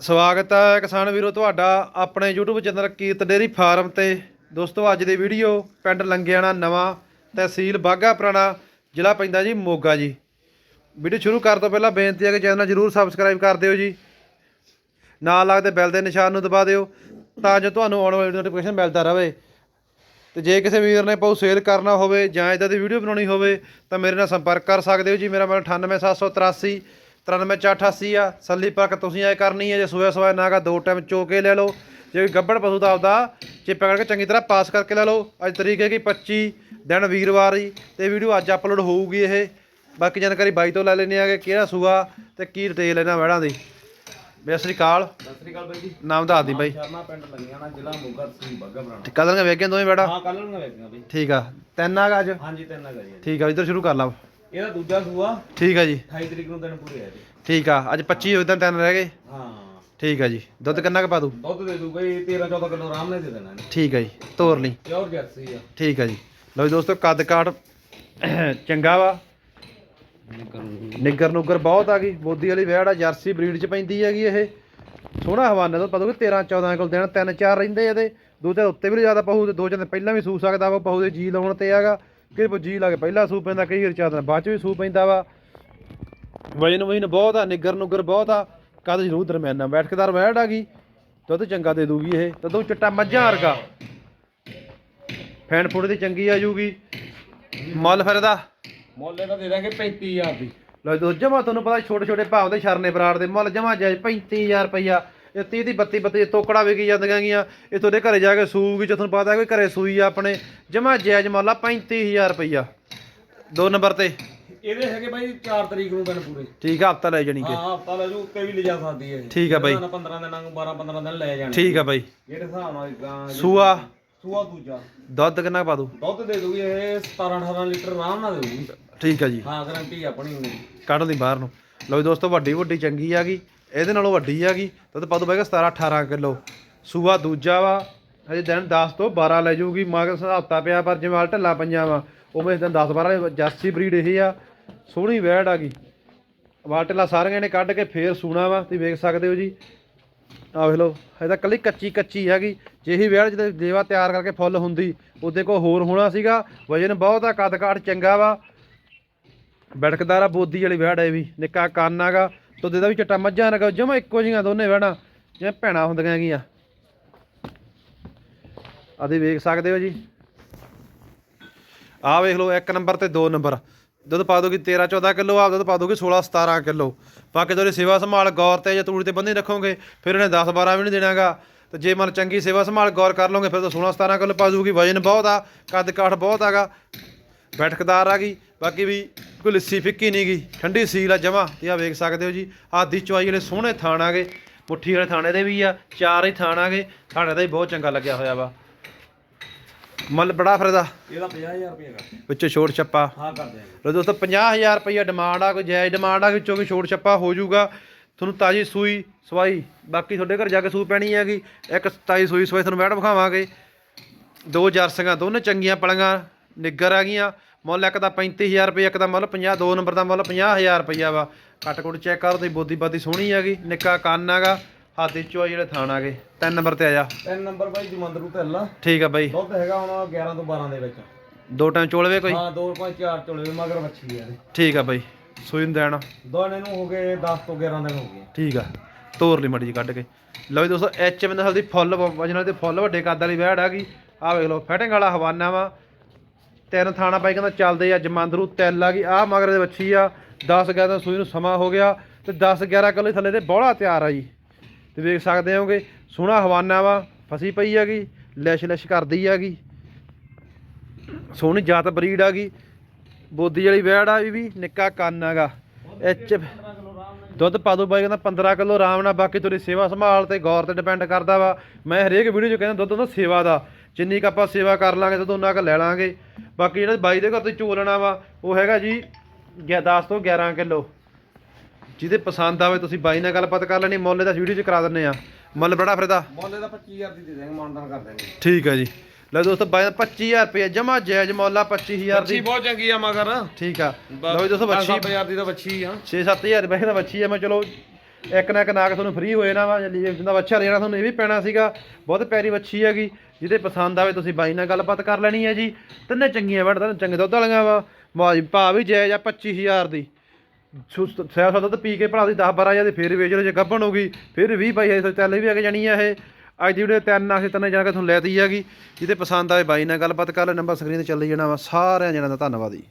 ਸਵਾਗਤ ਹੈ ਕਿਸਾਨ ਵੀਰੋ ਤੁਹਾਡਾ ਆਪਣੇ YouTube channel Kirat dairy farm ਤੇ। ਦੋਸਤੋ, ਅੱਜ ਦੀ ਵੀਡੀਓ ਪਿੰਡ ਲੰਗਿਆਣਾ ਨਵਾਂ ਤਹਿਸੀਲ ਬਾਗਾ ਪੁਰਾਣਾ, ਜ਼ਿਲ੍ਹਾ ਪੈਂਦਾ ਜੀ ਮੋਗਾ ਜੀ। ਵੀਡੀਓ ਸ਼ੁਰੂ ਕਰਨ ਤੋਂ ਪਹਿਲਾਂ ਬੇਨਤੀ ਹੈ ਕਿ ਚੈਨਲ ਜਰੂਰ ਸਬਸਕ੍ਰਾਈਬ ਕਰ ਦਿਓ ਜੀ। ਨਾਲ ਲੱਗਦੇ ਬੈਲ ਦੇ ਨਿਸ਼ਾਨ ਨੂੰ ਦਬਾ ਦਿਓ ਤਾਂ ਜੋ ਤੁਹਾਨੂੰ ਆਉਣ ਵਾਲੀ ਨੋਟੀਫਿਕੇਸ਼ਨ ਮਿਲਦਾ ਰਹੇ। ਤੇ ਜੇ ਕਿਸੇ ਵੀਰ ਨੇ ਪਾਉ ਸੇਲ ਕਰਨਾ ਹੋਵੇ ਜਾਂ ਇਦਾਂ ਦੀ ਵੀਡੀਓ ਬਣਾਉਣੀ ਹੋਵੇ ਤਾਂ ਮੇਰੇ ਨਾਲ ਸੰਪਰਕ ਕਰ ਸਕਦੇ ਹੋ ਜੀ। ਮੇਰਾ ਨੰਬਰ 98783 93488 ਆ। ਸੱਲੀ ਪੱਕ ਤੁਸੀਂ ਐ ਕਰਨੀ ਹੈ ਜੇ ਸੋਇਆ ਸੋਇਆ ਨਾਗਾ ਦੋ ਟਾਈਮ ਚੋ ਕੇ ਲੈ ਲਓ। ਜੇ ਕੋਈ ਗੱਬੜ ਪਸ਼ੂ ਦਾ ਆਪਦਾ ਚਿੱਪਾ ਕਰਕੇ ਚੰਗੀ ਤਰ੍ਹਾਂ ਪਾਸ ਕਰਕੇ ਲੈ ਲਓ। ਅੱਜ ਤਰੀਕ ਹੈ ਕਿ 25 ਦਿਨ ਵੀਰਵਾਰ ਜੀ ਤੇ ਵੀਡੀਓ ਅੱਜ ਅਪਲੋਡ ਹੋਊਗੀ ਇਹ। ਬਾਕੀ ਜਾਣਕਾਰੀ ਬਾਈ ਤੋਂ ਲੈ ਲੈਣੇ ਆ ਕਿ ਕਿਹੜਾ ਸੂਆ ਤੇ ਕੀ ਡਿਟੇਲ ਇਹਨਾਂ ਵੜਾਂ ਦੀ। ਬੇ ਸ੍ਰੀ ਅਕਾਲ। ਸਤਿ ਸ੍ਰੀ ਅਕਾਲ ਬਾਈ ਜੀ। ਨਾਮ ਦੱਸ ਦੀ ਬਾਈ। ਸ਼ਰਮਾ ਪਿੰਡ ਲੰਗਿਆਣਾ ਜ਼ਿਲ੍ਹਾ ਮੋਗਾ ਤਹਿਸੀਲ ਬੱਗਾ ਬਰਾਣਾ ਕਦੋਂ ਵੇਖੇ ਦੋਵੇਂ ਬੇੜਾ ਹਾਂ ਕੱਲ ਨੂੰ ਵੇਖਾਂਗਾ ਬਾਈ। ਠੀਕ ਆ। ਤਿੰਨ ਆ ਅੱਜ? ਹਾਂਜੀ ਤਿੰਨ ਹੈਗਾ ਜੀ। ਠੀਕ ਆ ਇੱਧਰ ਸ਼ੁਰੂ ਕਰ ਲਾ। ਇਹਦਾ ਦੂਜਾ ਸੂਆ ਠੀਕ ਆ ਜੀ। 28 ਤਰੀਕ ਨੂੰ ਦਿਨ ਪੂਰੇ ਆ ਜੀ। ਠੀਕ ਆ ਅੱਜ 25 ਹੋਏ ਤਾਂ ਤਿੰਨ ਰਹਿ ਗਏ। ਹਾਂ। ਠੀਕ ਆ ਜੀ। ਦੁੱਧ ਕਿੰਨਾ ਕੁ ਪਾ ਦੂ ਦੁੱਧ ਦੇ ਦੂ ਬਈ 13 14 ਕਿਲੋ ਆਰਾਮ ਨਾਲ ਦੇ ਦੇਣਾ ਇਹਨੇ ਠੀਕ ਆ ਜੀ ਤੋਰ ਲਈ। ਪਿਓਰ ਜਰਸੀ ਆ। ਠੀਕ ਆ ਜੀ। ਲਓ ਜੀ ਦੋਸਤੋ ਕੱਦ ਕਾਠ ਚੰਗਾ ਵਾ। ਨਿੱਗਰ ਨੁੱਗਰ ਬਹੁਤ ਆ ਗਈ। ਬੋਦੀ ਵਾਲੀ ਵੈੜ ਆ ਜਰਸੀ ਬਰੀਡ ਚ ਪੈਂਦੀ ਹੈਗੀ ਇਹ। ਸੋਹਣਾ ਹਵਾਨਾ ਤੋਂ ਪਤਾ ਕਿ 13 14 ਕੋਲ ਦੇਣ ਤਿੰਨ ਚਾਰ ਰਹਿੰਦੇ ਇਹਦੇ। ਦੋ ਚਾਰ ਉੱਤੇ ਵੀ ਜ਼ਿਆਦਾ ਪਹੂ ਤੇ ਦੋ ਚਾਰ ਦਿਨ ਪਹਿਲਾਂ ਵੀ ਸੂ ਸਕਦਾ ਵਾ ਪਹੂ ਦੇ ਜੀ ਲਾਉਣ ਤੇ ਹੈਗਾ। ਕਿ ਜੀ ਲਾ ਕੇ ਪਹਿਲਾਂ ਸੂ ਪੈਂਦਾ ਕਈ ਵਾਰ ਚਾਰ ਦਿਨ ਬਾਅਦ ਚ ਵੀ ਸੂ ਪੈਂਦਾ ਵਾ। ਵਜਨ ਵਜਨ ਬਹੁਤ ਆ ਨਿੱਗਰ ਨੁੱਗਰ ਬਹੁਤ ਆ ਕਦ ਜ਼ਰੂਰ ਦਰਮਿਆਨਾ ਬੈਠਕਦਾਰ ਵੈੜ ਆ ਗਈ ਦੁੱਧ ਚੰਗਾ ਦੇ ਦੂਗੀ ਇਹ ਤਦੋਂ ਚਿੱਟਾ ਮੱਝਾਂ ਵਰਗਾ। ਫੈਨ ਫੁੱਟ ਦੀ ਚੰਗੀ ਆ ਜੂਗੀ। ਮੁੱਲ ਫਿਰ ਇਹਦਾ? ਮੁੱਲ ਇਹਦਾ ਦੇ ਦਾਂਗੇ 35000 ਦੀ। ਲੋ ਦੋ ਜਮਾ ਤੁਹਾਨੂੰ ਪਤਾ ਛੋਟੇ ਛੋਟੇ ਭਾਅ ਦੇ ਸ਼ਰਨੇ ਬਰਾੜ ਦੇ ਮੁੱਲ ਜਮਾ ਜਾਇਜ਼ 35000 ਰੁਪਈਆ। ਇਹ 30 ਦੀ 32 32 ਤੋਕੜਾ ਵਿਕੀ ਜਾਂਦੀਆਂ ਗੀਆਂ। ਇਹ ਤੁਹਾਡੇ ਘਰੇ ਜਾ ਕੇ ਸੂਗੀ ਜੇ ਤੁਹਾਨੂੰ ਪਤਾ ਕੋਈ ਘਰੇ ਸੂਈ ਆ ਆਪਣੇ। ਜਮਾ ਜਾਇਜ਼ ਮੁੱਲ ਆ 35000 ਰੁਪਈਆ। ਦੋ ਨੰਬਰ ਤੇ। ਇਹਦੇ ਹੈਗੇ ਬਾਈ 4 ਤਰੀਕ ਨੂੰ ਦਿਨ ਪੂਰੇ। ਠੀਕ ਆ ਹਫਤਾ ਲੈ ਜਾਣੀ ਕਿ। ਹਾਂ ਹਫਤਾ ਲੈ ਜੂ ਉੱਤੇ ਵੀ ਲਿਜਾ ਸਕਦੀ ਹੈ ਠੀਕ ਆ ਬਾਈ। 15 ਦਿਨਾਂ ਨੂੰ 12 15 ਦਿਨ ਲੈ ਜਾਣੇ। ਠੀਕ ਆ ਬਾਈ। ਜਿਹੜੇ ਹਿਸਾਬ ਨਾਲ ਸੂਆ। ਸੂਆ ਦੂਜਾ। ਦੁੱਧ ਕਿੰਨਾ ਪਾ ਦੂ ਦੁੱਧ ਦੇ ਦੂਗੀ ਇਹ 17 18 ਲੀਟਰ ਆਰਾਮ ਨਾਲ ਦੇਊਗੀ। ਠੀਕ ਆ ਜੀ। ਹਾਂ ਗਰੰਟੀ ਆਪਣੀ। ਹੁੰਦੀ ਕੱਢ ਲਈ ਬਾਹਰ ਨੂੰ। ਲਓ ਜੀ ਦੋਸਤੋ ਵੱਡੀ ਵੱਡੀ ਚੰਗੀ ਆ ਗਈ। ਇਹਦੇ ਨਾਲੋਂ ਵੱਡੀ ਹੈਗੀ ਤਾਂ ਦੁੱਧ ਪਾ ਦੂ ਬਾਈਗਾ 17 18 ਕਿਲੋ। ਸੂਆ ਦੂਜਾ ਵਾ, ਹਜੇ ਦਿਨ 10 ਤੋਂ 12 ਲੈ ਜਾਊਗੀ। ਮਗਰ ਹਫਤਾ ਪਿਆ, ਪਰ ਜਿਵੇਂ ਹਾਲ ਢੱਲਾ ਪੰਜਾਂ ਵਾ ਉਵੇਂ ਦਿਨ 10 12 ਜਰਸੀ ਬਰੀਡ ਇਹ ਆ। ਸੋਹਣੀ ਵੈੜ ਆ ਗਈ। ਵਾਟਲਾ ਸਾਰੀਆਂ ਨੇ ਕੱਢ ਕੇ ਫੇਰ ਸੂਣਾ ਵਾ, ਤੁਸੀਂ ਵੇਖ ਸਕਦੇ ਹੋ ਜੀ। ਆ ਵੇਖ ਲਓ ਇਹ ਤਾਂ ਕੱਲੀ ਕੱਚੀ ਕੱਚੀ ਹੈਗੀ ਜਿਹੀ ਹੀ ਵੈੜ ਦੇਵਾ ਤਿਆਰ ਕਰਕੇ ਫੁੱਲ ਹੁੰਦੀ, ਉਹਦੇ ਕੋਲ ਹੋਰ ਹੋਣਾ ਸੀਗਾ। ਵਜਨ ਬਹੁਤ ਆ ਕੱਦ ਕਾਠ ਚੰਗਾ ਵਾ। ਬੜਕਦਾਰ ਆ, ਬੋਦੀ ਵਾਲੀ ਵੈੜ ਹੈ ਵੀ। ਨਿੱਕਾ ਕੰਨ ਹੈਗਾ ਦੁੱਧ ਦਾ ਵੀ ਚਟਾ ਮੱਝਾਂ ਨਗਾ ਜਮਾ ਇੱਕੋ ਜਿਹੀਆਂ ਦੋਨੇ ਵੈੜਾਂ ਜਿਵੇਂ ਭੈਣਾਂ ਹੁੰਦੀਆਂ ਹੈਗੀਆਂ ਆਦੇ ਵੇਖ ਸਕਦੇ ਹੋ ਜੀ। ਆਹ ਵੇਖ ਲਓ, ਇੱਕ ਨੰਬਰ ਤੇ ਦੋ ਨੰਬਰ। ਦੁੱਧ ਪਾ ਦੋਗੇ 13 14 ਕਿਲੋ, ਆਪ ਦੁੱਧ ਪਾ ਦੋਗੇ 16 17 ਕਿਲੋ। ਬਾਕੀ ਤੁਹਾਡੀ ਸੇਵਾ ਸੰਭਾਲ, ਗੌਰ ਤੇ ਜਾਂ ਤੂੜੀ ਤੇ ਬੰਦੇ ਰੱਖੋਗੇ, ਫਿਰ ਉਹਨੇ 10 12 ਵੀ ਨਹੀਂ ਦੇਣਾਗਾ। ਤੇ ਜੇ ਮਨ ਚੰਗੀ ਸੇਵਾ ਸੰਭਾਲ, ਗੌਰ ਕਰ ਲਓਗੇ, ਫਿਰ ਤਾਂ 16 17 ਕਿਲੋ ਪਾ ਦੂਗੀ ਵਜਨ ਬਹੁਤ ਆ, ਕੱਦ ਕਾਠ ਬਹੁਤ ਆਗਾ। ਬੈਠਕਦਾਰ ਆ ਗਈ। ਬਾਕੀ ਵੀ ਕੋਈ ਲੱਸੀ ਫਿੱਕੀ ਨਹੀਂ ਗਈ। ਠੰਡੀ ਸੀਲ ਆ ਜਮਾ ਤੇ ਆ ਵੇਖ ਸਕਦੇ ਹੋ ਜੀ। ਆਹ ਦੀ ਚਵਾਈ ਵਾਲੇ ਸੋਹਣੇ ਥਾਣ ਆਗੇ ਮੁੱਠੀ ਵਾਲੇ ਥਾਣੇ ਦੇ ਵੀ ਆ ਚਾਰ ਹੀ ਥਾਣ ਆਗੇ ਥਾਣੇ ਦਾ ਹੀ ਬਹੁਤ ਚੰਗਾ ਲੱਗਿਆ ਹੋਇਆ ਵਾ। ਮੱਲ ਬੜਾ ਫਰਦਾ। ਇਹਦਾ 50000 ਰੁਪਏ ਦਾ ਵਿੱਚੋਂ ਛੋੜ ਛੱਪਾ। ਹਾਂ ਕਰ ਦਿਆਂਗੇ। ਲੋ ਦੋਸਤੋ 50000 ਰੁਪਈਆ ਡਿਮਾਂਡ ਆ ਕੋਈ ਜਾਇਜ਼ ਡਿਮਾਂਡ ਆ ਵਿੱਚੋਂ ਕੋਈ ਛੋੜ ਛੱਪਾ ਹੋ ਜਾਊਗਾ। ਤੁਹਾਨੂੰ ਤਾਜੀ ਸੂਈ ਸਵਾਈ ਬਾਕੀ ਤੁਹਾਡੇ ਘਰ ਜਾ ਕੇ ਸੂ ਪੈਣੀ ਹੈਗੀ। ਇੱਕ ਤਾਜੀ ਸੂਈ ਸਵਾਈ ਤੁਹਾਨੂੰ ਬੈਠ ਵਿਖਾਵਾਂਗੇ। ਦੋ ਜਰਸੀਆਂ ਦੋਨੇ ਚੰਗੀਆਂ ਪਲੀਆਂ ਨਿੱਗਰ ਆ ਗਈਆਂ। ਮੁੱਲ ਇੱਕ ਦਾ 35000 ਰੁਪਏ ਇੱਕ ਦਾ ਮੁੱਲ 50 ਦੋ ਨੰਬਰ ਦਾ ਮੁੱਲ 50000 ਰੁਪਈਆ ਵਾ। ਕੱਟ ਕੁੱਟ ਚੈੱਕ ਕਰੋ ਤੇ ਬੋਦੀ ਬਾਦੀ ਸੋਹਣੀ ਹੈਗੀ ਨਿੱਕਾ ਕੰਨ ਹੈਗਾ ਹਾਥੀ ਚੋਆ ਜਿਹੜੇ ਥਾਣ ਆ ਗਏ। ਤਿੰਨ ਨੰਬਰ ਤੇ ਆ ਜਾ। ਤਿੰਨ ਨੰਬਰ ਬਾਈ ਜਮੰਦਰੂ ਢੱਲਾ ਠੀਕ ਆ ਬਾਈ। ਦੁੱਧ ਹੈਗਾ ਹੁਣ 11 ਤੋਂ 12 ਦੇ ਵਿੱਚ। ਦੋ ਟਾਈਮ ਚੋਲਵੇ ਕੋਈ? ਹਾਂ 2 5 4 ਚੋਲੇ ਮਗਰ ਮੱਛੀ ਆ ਇਹਦੇ। ਠੀਕ ਆ ਬਾਈ। ਸੂਈ ਨੂੰ ਦੇਣਾ। ਦੋਨੇ ਨੂੰ ਹੋ ਗਏ 10 ਤੋਂ 11 ਦਿਨ ਹੋ ਗਏ। ਠੀਕ ਆ। ਤੋਰ ਲਈ ਮੜੀ ਜੀ ਕੱਢ ਕੇ। ਲਓ ਜੀ ਦੋਸਤੋ ਐਚ ਐਮ ਨਸਲ ਦੀ ਫੁੱਲ ਵਜਨ ਵਾਲੀ ਤੇ ਫੁੱਲ ਵੱਡੇ ਕੱਦ ਵਾਲੀ ਵੈੜ ਆ ਗਈ। ਆ ਵੇਖ ਲਓ ਫੈਟਿੰਗ ਵਾਲਾ ਹਵਾਨਾ ਵਾ। ਤਿੰਨ ਥਾਣਾ ਪਾਈ ਕਹਿੰਦਾ ਚੱਲਦੇ ਆ ਜਮਾਂਦਰੂ ਤਿਲ ਆ ਗਈ। ਆ ਮਗਰ ਦੇ ਵੱਛੀ ਆ 10 11 ਸੂਈ ਨੂੰ ਸਮਾਂ ਹੋ ਗਿਆ ਤੇ 10 11 ਕਿਲੋ ਥੱਲੇ ਤੇ ਬੋਲਾ ਤਿਆਰ ਆ ਜੀ। ਤੇ ਵੇਖ ਸਕਦੇ ਹੋਗੇ, ਸੋਹਣਾ ਹਵਾਨਾ ਵਾ, ਫਸੀ ਪਈ ਹੈਗੀ, ਲੈਸ਼ ਲੈਸ਼ ਕਰਦੀ ਹੈਗੀ। ਸੋਹਣੀ ਜਾਤ ਬਰੀਡ ਆ ਗਈ ਬੋਦੀ ਵਾਲੀ ਵੈੜ ਆ ਵੀ, ਨਿੱਕਾ ਕੰਨ ਹੈਗਾ। ਐਚ ਦੁੱਧ ਪਾ ਦੋ ਬਾਈ ਕਹਿੰਦਾ 15 ਕਿਲੋ ਆਰਾਮ ਨਾਲ, ਬਾਕੀ ਤੁਹਾਡੀ ਸੇਵਾ ਸੰਭਾਲ ਤੇ ਗੌਰ ਤੇ ਡਿਪੈਂਡ ਕਰਦਾ ਵਾ। ਮੈਂ ਹਰੇਕ ਵੀਡੀਓ 'ਚ ਕਹਿੰਦਾ ਦੁੱਧ ਹੁੰਦਾ ਸੇਵਾ ਦਾ। ਜਿੰਨੀ ਕ ਆਪਾਂ ਸੇਵਾ ਕਰ ਲਾਂਗੇ ਦੁੱਧ ਉਹਨਾਂ ਕ ਲੈ ਲਾਂਗੇ। ਬਾਕੀ ਜਿਹੜਾ ਬਾਈ ਦੇ ਘਰ ਤੇ ਚੋਲਣਾ ਵਾ ਉਹ ਹੈਗਾ ਜੀ 10 ਤੋਂ 11 ਕਿਲੋ। ਜਿਹਦੇ ਪਸੰਦ ਆਵੇ ਤੁਸੀਂ ਬਾਈ ਨਾਲ ਗੱਲਬਾਤ ਕਰ ਲੈਣੀ ਮੁੱਲ ਦਾ ਵੀਡੀਓ 'ਚ ਕਰਾ ਦਿੰਨੇ ਆ। ਮੁੱਲ ਬੜਾ ਫਿਰਦਾ ਮੁੱਲ ਇਹਦਾ 25000 ਦੀ ਦੇ ਦੇਵਾਂਗੇ ਮਾਨਦਾਨ ਕਰ ਦੇਵਾਂਗੇ ਠੀਕ ਹੈ ਜੀ। ਲੈ ਦੋਸਤੋ ਬਾਈ ਦਾ 25000 ਰੁਪਏ ਜਮਾ ਜਾਇਜ਼ ਮੁੱਲ ਆ 25000 ਬੱਚੀ ਦੀ। ਬਹੁਤ ਚੰਗੀ ਆ ਮਗਰ। ਠੀਕ ਆ। ਲਓ ਜੀ ਦੋਸਤੋ ਬੱਚੀ 10000 ਦੀ ਤਾਂ ਬੱਚੀ ਆ। 6-7000 ਰੁਪਏ ਦਾ ਬੱਚੀ ਆ ਮੈਂ ਚਲੋ ਇੱਕ ਨਾ ਇੱਕ ਨਾਗ ਤੁਹਾਨੂੰ ਫ੍ਰੀ ਹੋ ਜਾਣਾ ਵਾ ਜੇ ਜਿੰਦਾ ਬੱਚਾ ਲੈਣਾ ਤੁਹਾਨੂੰ ਇਹ ਵੀ ਪੈਣਾ ਸੀਗਾ। ਬਹੁਤ ਪਿਆਰੀ ਵੱਛੀ ਹੈਗੀ, ਜਿਹਦੇ ਪਸੰਦ ਆਵੇ ਤੁਸੀਂ ਬਾਈ ਨਾਲ ਗੱਲਬਾਤ ਕਰ ਲੈਣੀ ਹੈ ਜੀ। ਤਿੰਨੇ ਚੰਗੀਆਂ ਵੜ ਤਿੰਨੇ ਚੰਗੇ ਦੁੱਧ ਵਾਲੀਆਂ ਵਾ। ਮਾਜੀ ਭਾ ਵੀ ਜਾਇਜ਼ ਆ 25000 ਦੀ। ਸਿਆ ਸਾ ਦੁੱਧ ਪੀ ਕੇ ਭਰਾ ਦੀ 10 12000 ਦੀ ਫੇਰ ਵੇਚ ਲਓ ਜੇ ਗੱਭਣ ਹੋ ਗਈ, ਫਿਰ 20 ਬਾਈ ਹਜ਼ਾਰ ਚੱਲ ਵੀ ਆ ਕੇ ਜਾਣੀ ਆ ਇਹ। ਅੱਜ ਦੀ ਵੀਡੀਓ ਤਿੰਨ ਆਖੇ ਤਿੰਨ ਜਣਾ ਕੇ ਤੁਹਾਨੂੰ ਲੈਤੀ ਹੈਗੀ, ਜਿਹਦੇ ਪਸੰਦ ਆਵੇ ਬਾਈ ਨਾਲ ਗੱਲਬਾਤ ਕਰ ਲੈ ਨੰਬਰ ਸਕਰੀਨ ਤੇ ਚੱਲੀ ਜਾਣਾ ਵਾ, ਸਾਰਿਆਂ ਜਣਾਂ ਦਾ ਧੰਨਵਾਦ ਜੀ।